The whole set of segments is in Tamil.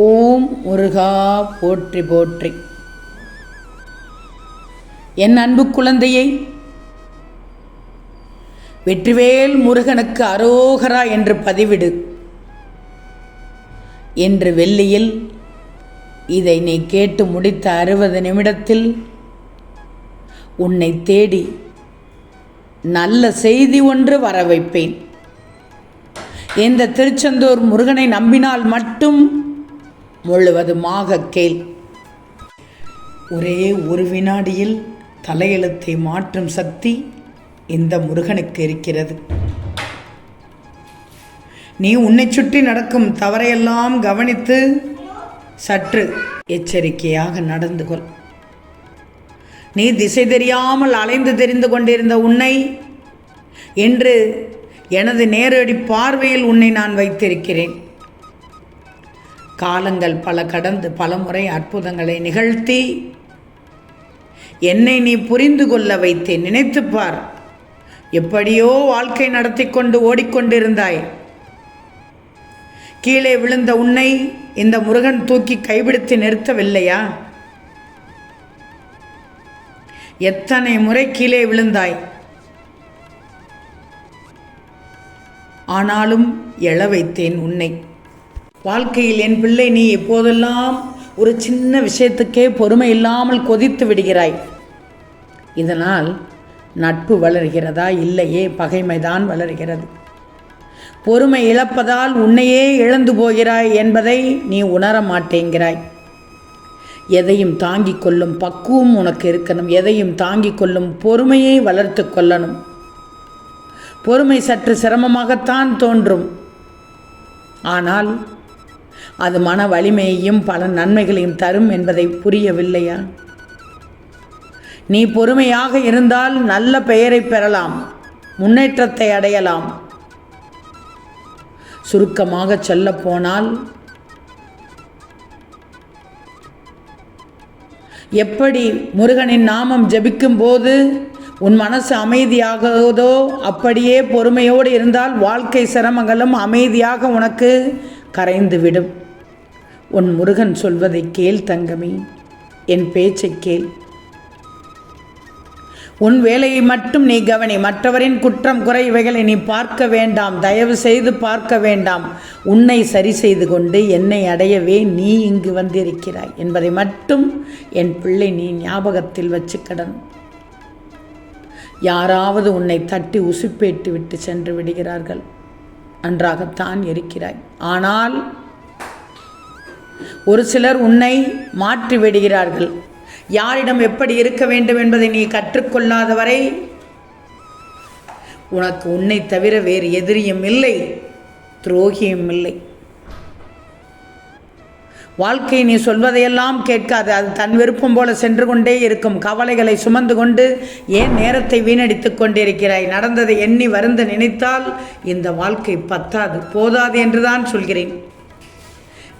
ஓம் முருகா போற்றி போற்றி. என் அன்பு குழந்தையை வெற்றிவேல் முருகனுக்கு அரோகரா என்று பதிவிடு. என்று வெள்ளியில் இதை நீ கேட்டு முடித்த அறுபது நிமிடத்தில் உன்னை தேடி நல்ல செய்தி ஒன்று வர வைப்பேன் இந்த திருச்செந்தூர் முருகனை நம்பினால் மட்டும் முழுவதுமாக கேள். ஒரே ஒரு வினாடியில் தலையெழுத்தை மாற்றும் சக்தி இந்த முருகனுக்கு இருக்கிறது. நீ உன்னை சுற்றி நடக்கும் தவறையெல்லாம் கவனித்து சற்று எச்சரிக்கையாக நடந்து கொள். நீ திசை தெரியாமல் அலைந்து தெரிந்து கொண்டிருந்த உன்னை என்று எனது நேரடி பார்வையில் உன்னை நான் வைத்திருக்கிறேன். காலங்கள் பல கடந்து பல முறை அற்புதங்களை நிகழ்த்தி என்னை நீ புரிந்து கொள்ள வைத்தேன் நினைத்துப் பார் எப்படியோ வாழ்க்கை நடத்தி கொண்டு ஓடிக்கொண்டிருந்தாய். கீழே விழுந்த உன்னை இந்த முருகன் தூக்கி கைபிடித்து நிறுத்தவில்லையா? எத்தனை முறை கீழே விழுந்தாய்? ஆனாலும் எழ வைத்தேன் உன்னை. வாழ்க்கையில் என் பிள்ளை நீ எப்போதெல்லாம் ஒரு சின்ன விஷயத்துக்கே பொறுமை இல்லாமல் கொதித்து விடுகிறாய்? இதனால் நட்பு வளர்கிறதா? இல்லையே பகைமைதான் வளர்கிறது. பொறுமை இழப்பதால் உன்னையே இழந்து போகிறாய் என்பதை நீ உணர மாட்டேங்கிறாய். எதையும் தாங்கிக் கொள்ளும் பக்குவம் உனக்கு இருக்கணும். எதையும் தாங்கிக் கொள்ளும் பொறுமையை வளர்த்து கொள்ளணும். பொறுமை சற்று சிரமமாகத்தான் தோன்றும். ஆனால் அது மன வலிமையையும் பல நன்மைகளையும் தரும் என்பதை புரியவில்லையா? நீ பொறுமையாக இருந்தால் நல்ல பெயரை பெறலாம் முன்னேற்றத்தை அடையலாம். சுருக்கமாக சொல்லப்போனால் எப்படி முருகனின் நாமம் ஜபிக்கும் போது உன் மனசு அமைதியாகுதோ அப்படியே பொறுமையோடு இருந்தால் வாழ்க்கை சிரமங்களும் அமைதியாக உனக்கு கரைந்துவிடும். உன் முருகன் சொல்வதை கேள் தங்கமே. என் பேச்சை கேள். உன் வேலையை மட்டும் நீ கவனி. மற்றவரின் குற்றம் குறை இவைகளை நீ பார்க்க வேண்டாம். தயவு செய்து பார்க்க வேண்டாம். உன்னை சரி செய்து கொண்டு என்னை அடையவே நீ இங்கு வந்திருக்கிறாய் என்பதை மட்டும் என் பிள்ளை நீ ஞாபகத்தில் வச்சுக்கடன் யாராவது உன்னை தட்டி உசுப்பேட்டு விட்டு சென்று விடுகிறார்கள். நன்றாகத்தான் இருக்கிறாய். ஆனால் ஒரு சிலர் உன்னை மாற்றி விடுகிறார்கள். யாரிடம் எப்படி இருக்க வேண்டும் என்பதை நீ கற்றுக்கொள்ளாத வரை உனக்கு உன்னை தவிர வேறு எதிரியும் இல்லை துரோகியும் இல்லை. வாழ்க்கை நீ சொல்வதையெல்லாம் கேட்காது. அது தன் விருப்பம் போல சென்று கொண்டே இருக்கும். கவலைகளை சுமந்து கொண்டு ஏன் நேரத்தை வீணடித்துக் கொண்டிருக்கிறாய்? நடந்ததை எண்ணி வருந்த நினைத்தால் இந்த வாழ்க்கை பத்தாது போதாது என்றுதான் சொல்கிறேன்.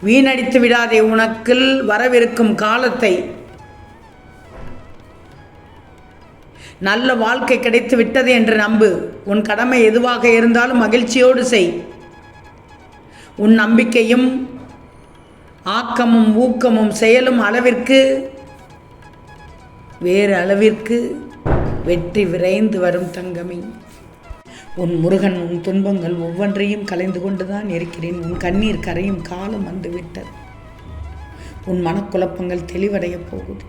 வீணடித்து விடாதே உனக்கில் வரவிருக்கும் காலத்தை. நல்ல வாழ்க்கை கிடைத்து விட்டது என்று நம்பு. உன் கடமை எதுவாக இருந்தாலும் மகிழ்ச்சியோடு செய். உன் நம்பிக்கையும் ஆக்கமும் ஊக்கமும் செயலும் அளவிற்கு வேறு அளவிற்கு வெற்றி விரைந்து வரும் தங்கமி. உன் முருகன் உன் துன்பங்கள் ஒவ்வொன்றையும் கலைந்து கொண்டுதான் இருக்கிறேன். உன் கண்ணீர் கரையும் காலம் வந்து விட்டது உன் மனக்குழப்பங்கள் தெளிவடையப் போகுது.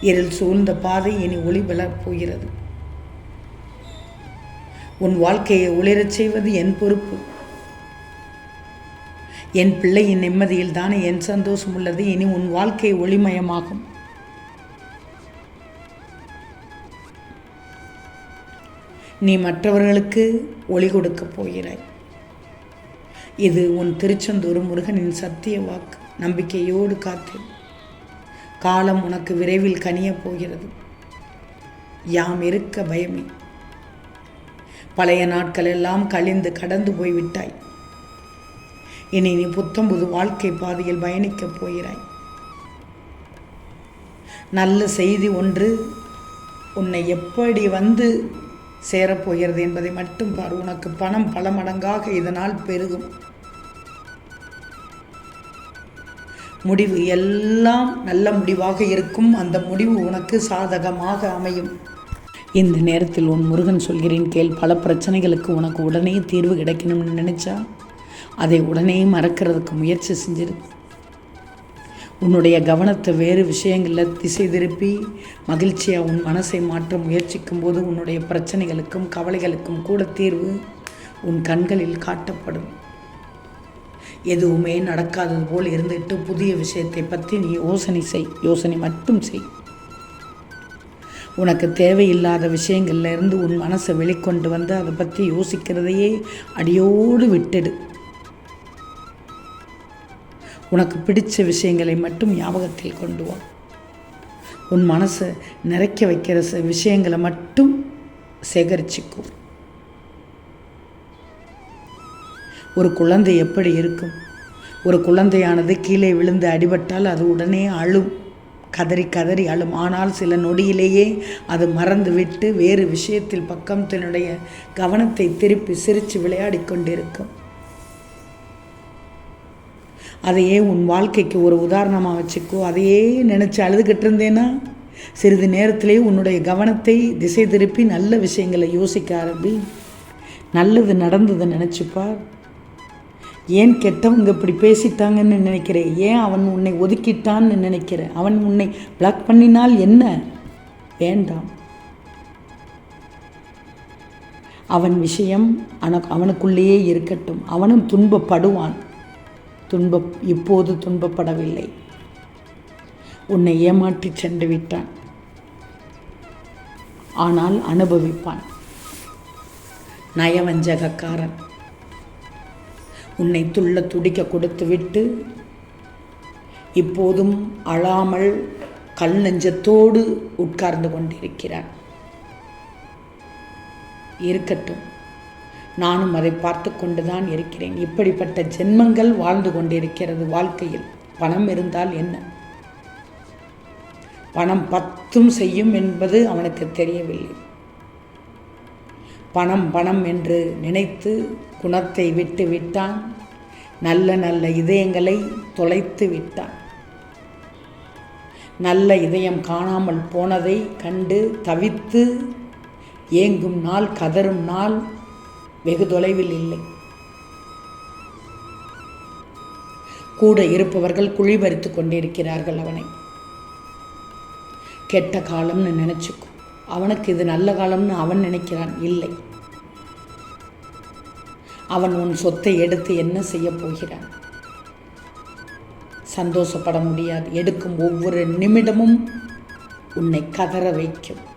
இருள் சூழ்ந்த பாதை இனி ஒளி விழப் போகிறது. உன் வாழ்க்கையை ஒளிரச் செய்வது என் பொறுப்பு. என் பிள்ளையின் நிம்மதியில் தானே என் சந்தோஷம் உள்ளது. இனி உன் வாழ்க்கை ஒளிமயமாகும். நீ மற்றவர்களுக்கு ஒளி கொடுக்கப் போகிறாய். இது உன் திருச்செந்தூர் முருகனின் சத்திய வாக்கு. நம்பிக்கையோடு காத்து. காலம் உனக்கு விரைவில் கனியப் போகிறது. யாம் இருக்க பயமே. பழைய நாட்கள் எல்லாம் கழிந்து கடந்து போய்விட்டாய். இனி நீ புத்தம்புது வாழ்க்கை பாதையில் பயணிக்கப் போகிறாய். நல்ல செய்தி ஒன்று உன்னை எப்படி வந்து சேரப்போகிறது என்பதை மட்டும் பார். உனக்கு பணம் பல மடங்காக இதனால் பெருகும். முடிவு எல்லாம் நல்ல முடிவாக இருக்கும். அந்த முடிவு உனக்கு சாதகமாக அமையும். இந்த நேரத்தில் உன் முருகன் சொல்கிறேன் கேள். பல பிரச்சனைகளுக்கு உனக்கு உடனே தீர்வு கிடைக்கணும்னு நினச்சா? அதை உடனே மறக்கிறதுக்கு முயற்சி செஞ்சிரு. உன்னுடைய கவனத்தை வேறு விஷயங்களில் திசை திருப்பி மகிழ்ச்சியாக உன் மனசை மாற்ற முயற்சிக்கும் போது உன்னுடைய பிரச்சனைகளுக்கும் கவலைகளுக்கும் கூட தீர்வு உன் கண்களில் காட்டப்படும். எதுவுமே நடக்காதது போல் இருந்துட்டு புதிய விஷயத்தை பற்றி நீ யோசனை செய் யோசனை மட்டும் செய். உனக்கு தேவையில்லாத விஷயங்கள்லேருந்து உன் மனசை வெளிக்கொண்டு வந்து அதை பற்றி யோசிக்கிறதையே அடியோடு விட்டுடு. உனக்கு பிடித்த விஷயங்களை மட்டும் ஞாபகத்தில் கொண்டு வா. உன் மனசை நிறைக்க வைக்கிற விஷயங்களை மட்டும் சேகரிச்சுக்கும் ஒரு குழந்தை எப்படி இருக்கும்? ஒரு குழந்தையானது கீழே விழுந்து அடிபட்டால் அது உடனே அழும். கதறி கதறி அழும். ஆனால் சில நொடியிலேயே அது மறந்துவிட்டு வேறு விஷயத்தில் பக்கம் தன்னுடைய கவனத்தை திருப்பி சிரித்து விளையாடி கொண்டிருக்கும். அதையே உன் வாழ்க்கைக்கு ஒரு உதாரணமாக வச்சுக்கோ. அதையே நினச்சி அழுதுகிட்டு இருந்தேன்னா சிறிது நேரத்திலே உன்னுடைய கவனத்தை திசை திருப்பி நல்ல விஷயங்களை யோசிக்க ஆரம்பி நல்லது நடந்ததை நினச்சிப்பார். ஏன் கெட்டவங்க இப்படி பேசிட்டாங்கன்னு நினைக்கிறேன். ஏன் அவன் உன்னை ஒதுக்கிட்டான்னு நினைக்கிறேன். அவன் உன்னை பிளாக் பண்ணினால் என்ன? வேண்டாம். அவன் விஷயம் அவனுக்குள்ளேயே இருக்கட்டும். அவனும் துன்பப்படுவான். துன்ப இப்போது துன்பப்படவில்லை. உன்னை ஏமாற்றி சென்று விட்டான் ஆனால் அனுபவிப்பான். நயவஞ்சகக்காரன். உன்னை துள்ள துடிக்க கொடுத்துவிட்டு இப்போதும் அழாமல் கல் நெஞ்சத்தோடு உட்கார்ந்து கொண்டிருக்கிறான். இருக்கட்டும். நானும் அதை பார்த்து கொண்டுதான் இருக்கிறேன். இப்படிப்பட்ட ஜென்மங்கள் வாழ்ந்து கொண்டிருக்கிறது வாழ்க்கையில். பணம் இருந்தால் என்ன? பணம் பத்தும் செய்யும் என்பது அவனுக்கு தெரியவில்லை. பணம் பணம் என்று நினைத்து குணத்தை விட்டு விட்டான். நல்ல நல்ல இதயங்களை தொலைத்து விட்டான். நல்ல இதயம் காணாமல் போனதை கண்டு தவித்து ஏங்கும் நாள் கதறும் நாள் வெகு தொலைவில் இல்லை. கூட இருப்பவர்கள் குழிபறித்து கொண்டிருக்கிறார்கள் அவனை. கெட்ட காலம்னு நினச்சிக்கும். அவனுக்கு இது நல்ல காலம்னு அவன் நினைக்கிறான். இல்லை. அவன் உன் சொத்தை எடுத்து என்ன செய்ய போகிறான்? சந்தோஷப்பட முடியாது. எடுக்கும் ஒவ்வொரு நிமிடமும் உன்னை கதற வைக்கும்.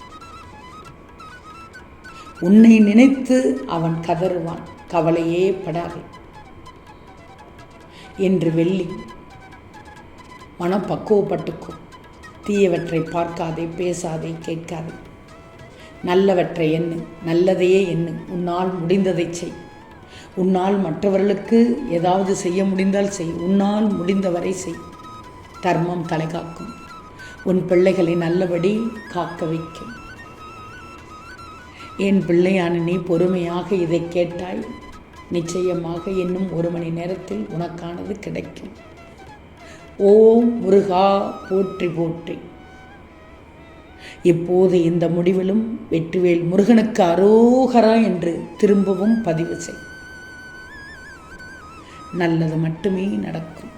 உன்னை நினைத்து அவன் கதறுவான். கவலையே படாதே. என்று வெள்ளி. மனம் பக்குவப்பட்டுக்கும் தீயவற்றை பார்க்காதே பேசாதே கேட்காதே. நல்லவற்றை எண்ணு. நல்லதையே எண்ணு. உன்னால் முடிந்ததை செய். உன்னால் மற்றவர்களுக்கு ஏதாவது செய்ய முடிந்தால் செய். உன்னால் முடிந்தவரை செய். தர்மம் தலைகாக்கும் உன் பிள்ளைகளை நல்லபடி காக்க வைக்கும். என் பிள்ளையான நீ பொறுமையாக இதை கேட்டாய். நிச்சயமாக இன்னும் ஒரு மணி நேரத்தில் உனக்கானது கிடைக்கும். ஓம் முருகா போற்றி போற்றி. இப்போது இந்த முடிவிலும் வெற்றிவேல் முருகனுக்கு அரோகரா என்று திரும்பவும் பதிவு செய். நல்லது மட்டுமே நடக்கும்.